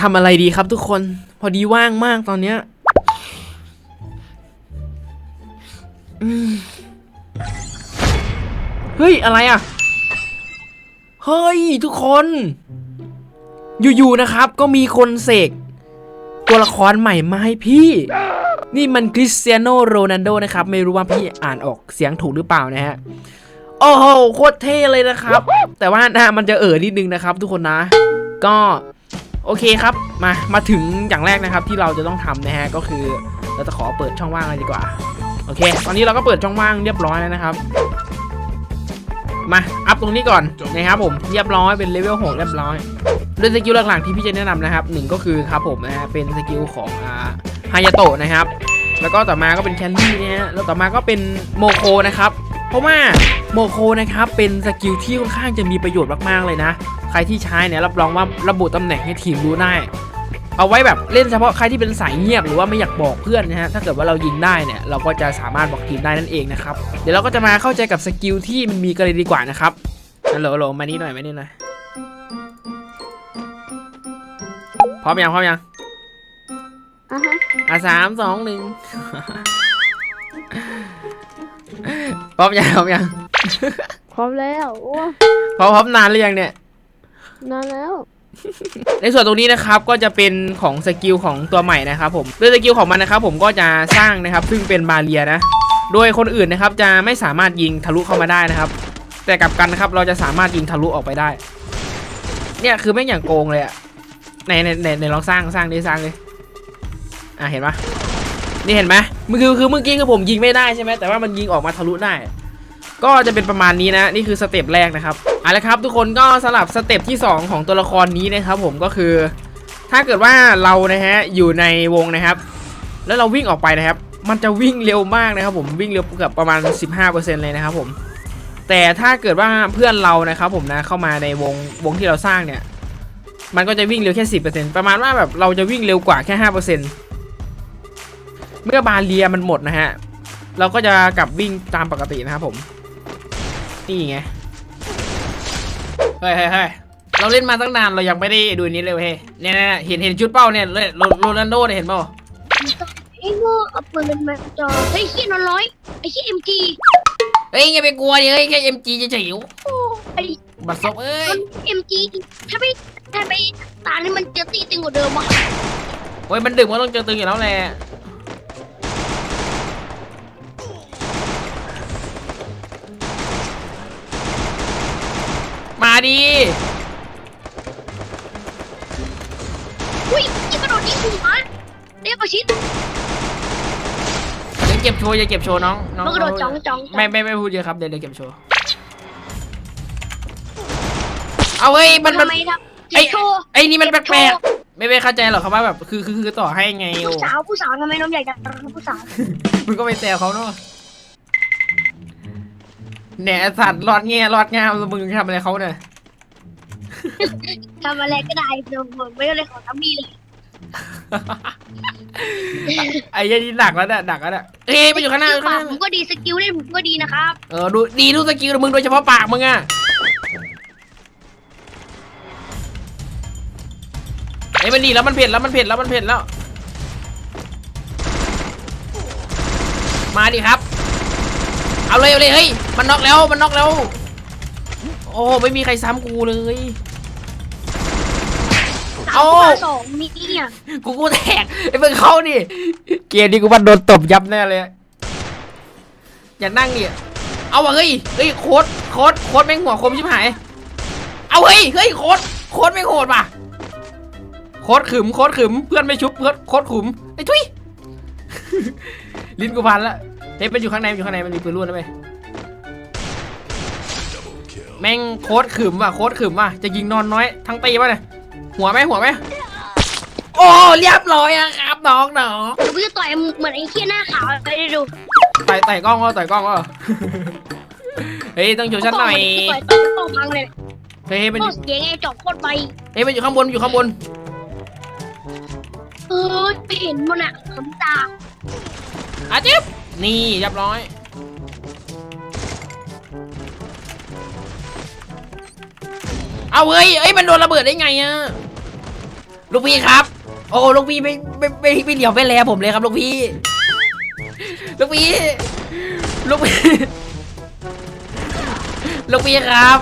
ทำอะไรดีครับทุกคน พอดีว่างมากตอนเนี้ยเฮ้ย อะไรอะ เฮ้ย ทุกคน อยู่ๆนะครับ ก็มีคนเสกตัวละครใหม่มาให้พี่ นี่มันคริสเตียโนโรนัลโดนะครับ ไม่รู้ว่าพี่อ่านออกเสียงถูกหรือเปล่านะฮะ โอ้โห โคตรเท่เลยนะครับ แต่ว่าหน้ามันจะเอ่อนิดนึงนะครับ ทุกคนนะ ก็ โอเคครับมามาถึงอย่างแรกนะครับที่เราจะต้องทำนะฮะก็คือเราจะขอเปิดช่องว่างเลยดีกว่าโอเค ตอนนี้เราก็เปิดช่องว่างเรียบร้อยแล้วนะครับ มาอัพตรงนี้ก่อนนะครับผมเรียบร้อยเป็นเลเวล6เรียบร้อยด้วยสกิลหลักๆที่พี่จะแนะนำนะครับหนึ่งก็คือครับผมนะฮะเป็นสกิลของอ่าฮายาโตะนะครับ แล้วก็ต่อมาก็เป็นแคนดี้นะฮะแล้วต่อมาก็เป็นโมโคนะครับ เพราะว่า โมโคนะครับเป็นสกิลที่ค่อนข้างจะมีประโยชน์มากๆเลยนะ ใครที่ใช้เนี่ยรับรองว่าระบุตำแหน่งให้ทีมรู้ได้ เอาไว้แบบเล่นเฉพาะใครที่เป็นสายเงียบหรือว่าไม่อยากบอกเพื่อนนะฮะถ้าเกิดว่าเรายิงได้เนี่ยเราก็จะสามารถบอกทีมได้นั่นเองนะครับเดี๋ยวเราก็จะมาเข้าใจกับสกิลที่มันมีกันเลยดีกว่านะครับฮัลโหลฮัลโหลมานี่หน่อยมานี่หน่อยพร้อมยังพร้อมยังอะฮะอะสามสองหนึ่งพร้อมยังพร้อมยัง พร้อมแล้วโอ้พร้อมพร้อมนานหรือยังเนี่ย นานแล้ว ในส่วนตรงนี้นะครับก็จะเป็นของสกิลของตัวใหม่นะครับผมด้วยสกิลของมันนะครับผมก็จะสร้างนะครับซึ่งเป็นบาเรียนะ โดยคนอื่นนะครับจะไม่สามารถยิงทะลุเข้ามาได้นะครับ แต่กลับกันนะครับเราจะสามารถยิงทะลุออกไปได้ เนี่ยคือไม่งอย่างโกงเลยอะในในในในลองสร้างสร้างดิสร้างเลยอะเห็นปะนี่เห็นไหมมือคือคือเมื่อกี้คือผมยิงไม่ได้ใช่ไหมแต่ว่ามันยิงออกมาทะลุได้ ก็จะเป็นประมาณนี้นะ นี่คือสเต็ปแรกนะครับเอาละครับ ทุกคนก็สลับสเต็ปที่ 2 ของตัวละครนี้นะครับ ผมก็คือ ถ้าเกิดว่าเรานะฮะอยู่ในวงนะครับ แล้วเราวิ่งออกไปนะครับ มันจะวิ่งเร็วมากนะครับ ผมวิ่งเร็วเกือบประมาณ 15%เลยนะครับผมแต่ถ้าเกิดว่าเพื่อนเรานะครับ ผมนะเข้ามาในวงวงที่เราสร้างเนี่ย มันก็จะวิ่งเร็วแค่ 10%ประมาณว่าแบบเราจะวิ่งเร็วกว่าแค่ 5%เมื่อบาเรียมันหมดนะฮะ เราก็จะกลับวิ่งตามปกตินะครับผม นี่ไง เฮ้ยเฮ้ยเฮ้ยเราเล่นมาตั้งนานเรายังไม่ได้ดูอันนี้เลยเฮ้ยเนี่ยเนี่ยเห็นเห็นชุดเป้าเนี่ยเลยโรโรนัลโดเนี่ยเห็นเปล่าไอ้โง่เอาปืนมาจ่อไอ้เขี้ยนอนร้อยไอ้เขี้ยเอ็มจีเฮ้ยอย่าไปกลัวดิเฮ้ยแค่เอ็มจีจะเฉิวไอ้บัตรซบเอ้ยเอ็มจีถ้าไม่ถ้าไม่ตานี่มันจะตีตึงกว่าเดิมอะโอ้ยมันดึกมันต้องเจอตึงอยู่แล้วแหละ ดิอุ้ยยิงกระโดดยิงหัวเรียกประชิดอย่าเก็บโชว์อย่าเก็บโชว์น้องน้องมันกระโดดจ้องจ้อง ไม่ไม่ไม่พูดเยอะครับเดี๋ยวเดี๋ยวเก็บโชว์เอาเฮ้ยมันมัน ทำไมครับไอ้ เจ็บโชว์ ไอ้นี่มันแปเจ็บโชลกว์ๆไม่ไม่เข้าใจหรอกครับว่าแบบคือคือคือต่อให้ไงโอ้ผู้สาวผู้สาวทำไมน้องใหญ่จังผู้สาว มึงก็ไปแซวเขาเนาะ แหน่สัตว์รอดแง่รอดงามแล้วมึงทำอะไรเขาเนี่ยทำอะไรก็ได้เดี๋ยวผมไม่ได้เลยขอทำมีเลยไอ้ยันนี่หนักแล้วเนี่ยหนักแล้วเนี่ยเอ้ยไปอยู่ข้างหน้าอยู่ข้างปาหกน้าผมก็ดีสกิลเล่นผมก็ดีนะครับเออดูดีทุกสกิลมึงโดยเฉพาะปากมึงอะเอ้ยมันดีแล้วมันเผ็ดแล้วมันเผ็ดแล้วมันเผ็ดแล้ว มาดิครับ เอาเลยเอาเลยเฮ้ย มันน็อกแล้วมันน็อกแล้ว โอ้ไม่มีใครซ้ำกูเลยสาเอามสองมีเนี่ยกูกูแตกไอ้เพื่อนเขานี่เกมนี้กูว่าโดนตบยับแน่เลยอย่านั่งดิเอาวะเฮ้ยเฮ้ยโคตรโคตรโคตรแม่งหัวคมชิบหายเอาเฮ้ยเฮ้ยโคตรโคตรแม่งโหดป่ะโคตรขึมโคตรขึมเพื่อนไม่ชุบเพื่อนโคตรขึมไอ้ทุยลิ้นกูพันละเฮ้ยมันอยู่ข้างในมันอยู่ข้างในมันมีปืนรุ่นนะเว้ย แม่งโคตรขึมว่ะโคตรขึมว่ะจะยิงนอนน้อยทั้งตีป่ะเนี่ยหัวไหมหัวไหมโอ้เรียบร้อยอะครับน้องน้องเดี๋ยวกูจะต่อยเหมือนไอ้เขี้ยหน้าขาวไปดูต่อยต่อยกล้องก็ต่อยกล้องก็เฮ้ยต้องโชว์ชัดหน่อยต่อยต่อยต่อยพังเลยเฮ้ยมันโคอตยู่รเสียงไงจอกโคตรไปเฮ้ยมันอยู่ข้างบนมันอยู่ข้างบนเออไม่เห็นมันอะขำตาอาจิ๊บนี่เรียบร้อย เอาเฮ้ยเอ้ยมันโดนระเบิดได้ไงอะลูกพี่ครับ โอ้ลูกพี่ไม่ไม่ไม่ไม่เหลียวไม่แลผมเลยครับลูกพี่ ลูกพี่ ลูกพี่ ลูกพี่ครับ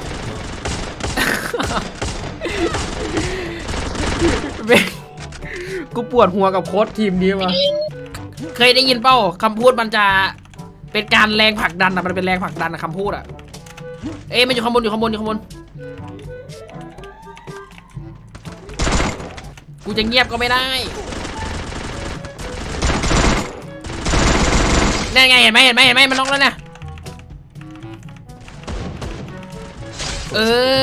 กูปวดหัวกับโค้ชทีมนี้วะเคยได้ยินเป้าคำพูดมันจะเป็นการแรงผลักดันอะมันเป็นแรงผลักดันอะคำพูดอะเอ้ยมันอยู่ข้างบนอยู่ข้างบนอยู่ข้างบน กูจะเงียบก็ไม่ได้นั่นไงเห็นไหมเห็นไหมเห็นไหมมันล็อกแล้วนะเอ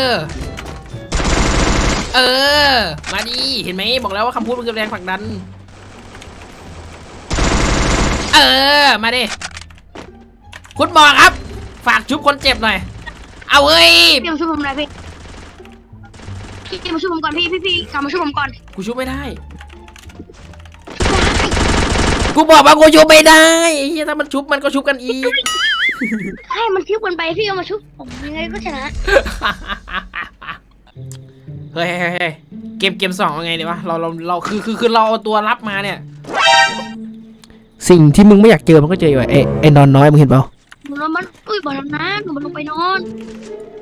อ เออ มาดิ เห็นไหมบอกแล้วว่าคำพูดมันคือแรงผลักดัน เออ มาดิ คุณหมอครับ ฝากชุบคนเจ็บหน่อย เอาเฮ้ยพี่มช่วยผมหน่อยพี่ พี่มาช่วยผมก่อนพี่พี่พี่กลับมาช่วยผมก่อนกูชุบไม่ได้ กูบอกว่ากูชุบไม่ได้ไอ้เหี้ยถ้ามันชุบมันก็ชุบกันอีก ให้มันชุบกันไปพี่ก็มาชุบผมยังไงก็ชนะเฮ้ยเฮ้ยเฮ้ยเกมเกมสองยังไงดีวะเราเราเราคือคือคือเราเอาตัวรับมาเนี่ย สิ่งที่มึงไม่อยากเจอมันก็เจออยู่ไอ้ไอ้นอนน้อยมึงเห็นเปล่าหนูนอนมันอุ้ยบอกแล้วนะหนูมันลงไปนอนไป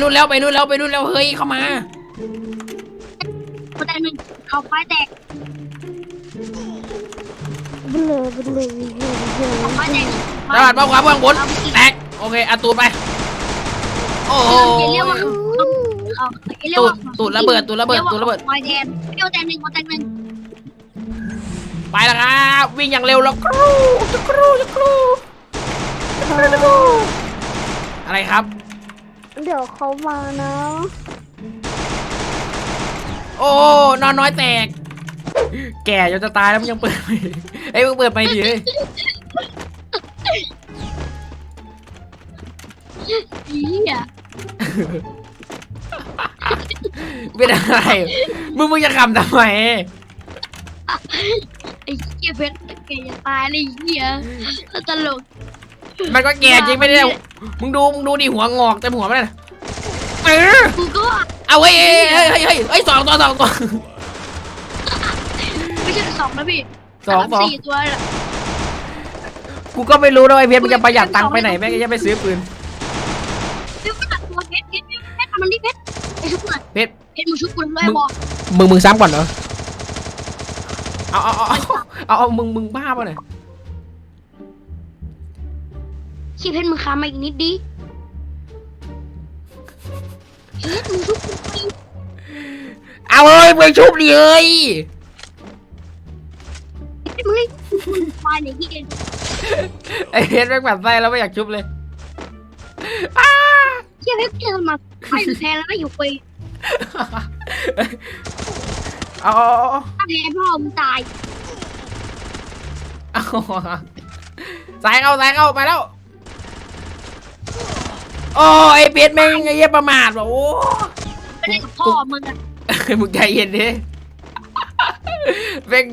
นู่นแล้วไปนู่นแล้วไปนู่นแล้วเฮ้ยเข้ามา คนแตกหนึ่งเขาไฟแตกเบลอเบลอเบลอเบลอเขาไฟแตกตลาดเป้าขวาเบื้องบนแตกโอเคเอาตูดไป โอ้โหเรียกว่าเขาเรียกตูว่าดตูดระเบิดตูดระเบิดตูดระเบิดไฟแดงพี่เอาแตกหนึ่งเอาแตกหนึ่งไปแล้วครับวิ่งอย่างเร็วแล้วกรูจะกรูจะกรูอะไรครับ เดี๋ยวเขามานะโอ้นอนน้อยแตก แก่จนจะตายแล้วมันยังเปิดไม่เอ้ยมึงเปิดไม่ดีเฮ้ยอีอะเป็นอะไรมึงมึงจะขำทำไมไอ้เหี้ยเพชรแกจะตายเลยไอ้เหี้ยตลก มันก็แก่จริงไม่ได้ มึงดู มึงดูดิหัวงอกแต่หัวไม่ได้เออกูก็เอาเฮ้ยเฮ้ยเฮ้ยเฮ้ยเฮ้ยเฮ้ยสองตัวสองตัว ไม่ใช่สองนะพี่สองสอง สี่ตัวน่ะกูก็ไม่รู้นะไอ้เพชรมันจะประหยัดตังค์ไปไหนแม่งจะไปซื้อปืน พี่ก็ตัดตัวเพชรเพชรเพชรทำมันดิเพชรไอ้ชุบกูหน่อยเพชร เพชรมึงชุบกูเลยบอกมึงมึงซ้ำก่อนเหรอ เอาเอาเอาเอาเอามึงมึงบ้าป่ะเนี่ย ขี้เพชรมึงคามาอีกนิดดิเพชรมึงชุบกูไปเอาเอ้ยมึงชุบดิเอ้ยเพชรมึงให้มึงตายเนี่ยพี่เองไอ้เพชรแม่งแบบไส้แล้วไม่อยากชุบเลยเชี่ยเพชรเจอมาใครแพ้แล้วนะอยู่ไปเอาเอาเอาถ้าแพ้พ่อมึงตายเอาสายเข้าสายเข้าไปแล้ว โอ้ยไอ้เพชรแม่งไอ้เหี้ยประมาทว่ะโอ้ ไม่ได้กับพ่อมึงอะมึงใจเย็นดิแม่ง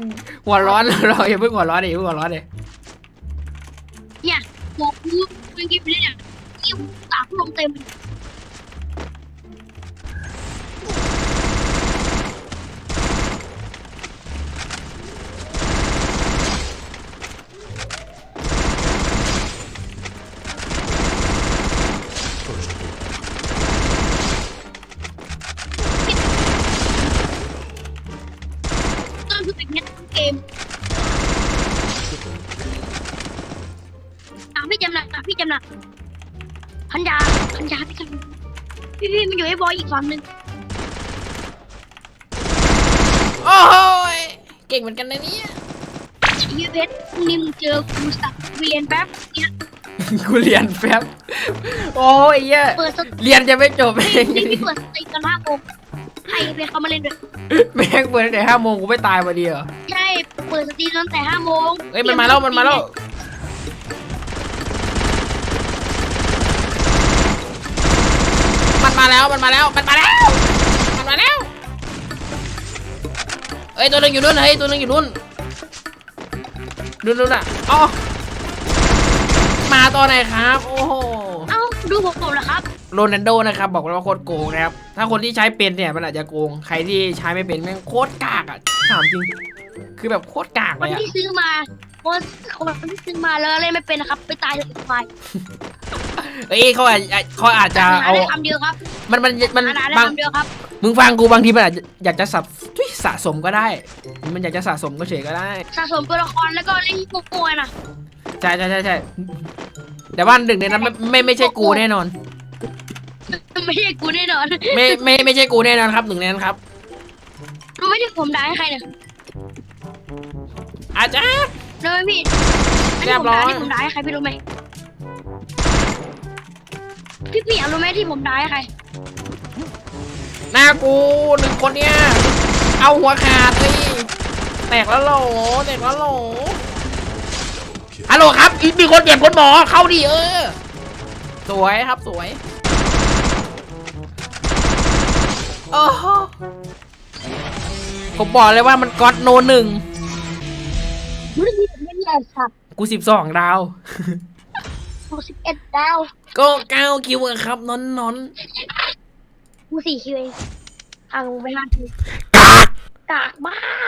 หัวร้อนเราอย่าเพิ่งหัวร้อนดิอย่าเพิ่งหัวร้อนดิเนี่ยบอกกูมึงกินไปเลยเนี่ยที่สามลงเต็มต้ เป็นเน็ตเกมอะพี่จำหนักอะพี่จำหนักพันยาพันยาพี่จำพี่พี่มันอยู่ไอ้บอยอีกฝั่งหนึ่งโอ้ยเก่งเหมือนกันนะเนี่ยไอ้เหี้ยเพชรพรุ่งนี้มึงเจอกูสักเรียนแป๊บเนี่ยกูเรียนแป๊บ โอ้ยเหี้ยเปิดสตเรียนจะไม่จบเอพี่งพี่เปิดสตรีมกันห้าโมงให้ เพชรเขามาเล่นด้วยแม่งเปิดตั้งแต่ห้าโมงกูไม่ตายพอดีเหรอใช่เปิดสตรีมตั้งแต่ห้าโมงเอ้ยมันมาแล้วมันมาแล้วมันมาแล้วมันมาแล้วมันมาแล้วมันมาแล้วเอ้ยตัวหนึงอยู่นู่นเฮ้ยตัวหนึงอยู่นู่นนู่นนู่นอะอ๋อมาตอนไหนครับ โอ้โหเอ้าดูผมผมเหรอครับ โรนัลโดนะครับบอกเลยว่าโคตรโกงนะครับถ้าคนที่ใช้เป็นเนี่ยมันอาจจะโกงใครที่ใช้ไม่เป็นแม่งโคตรกากอะถามจริงคือแบบโคตรกากคเลนยอะที่ซื้อมาคนคนที่ซื้อมาแล้วเล่นไม่เป็นนะครับ ไปตายเลยควายเอ้ยเขาอาจเขาอาจจะหาเอาได้คำเดียวครับมันมันมันหาได้บาง คำเดียวครับมึงฟังกูบางทีมันอาจจะอยากจะสับทุยสะสมก็ได้ มันอยากจะสะสมก็เฉยก็ได้ สะสมตัวละครแล้วก็เล่นโกงๆนะใช่ใช่ใช่ใช่แต่ว่าหนึ่งในนั้นไม่ไม่ไม่ใช่กูแน่นอน ไม่ใช่กูแน่นอนไม่ไม่ไม่ใช่กูแน่นอนครับหนึ่งในนั้นครับรู้ไหมที่ผมด่าให้ใครเนี่ยอาจจะรู้ไหมพี่เรียบร้อยที่ผมด่าให้ใครพี่รู้ไหมพี่พี่อยากรู้ไหมที่ผมด่าให้ใครหน้ากูหนึ่งคนเนี้ยเอาหัวขาดเลยแตกแล้วโหลแตกแล้วโหลฮัลโหลครับอีกมีคนเจ็บคนหมอเข้าดิเออ สวยครับสวย โอ้โหผมบอกเลยว่ามันก๊อตโนหนึ่งรู้ที่ผมเล่นใหญ่สัตว์กูสิบสองดาว กูสิบเอ็ดดาว ก็เก้าคิวอะครับนอนนอนกูสี่คิวเองห่างไปห้าคิวกากกากมาก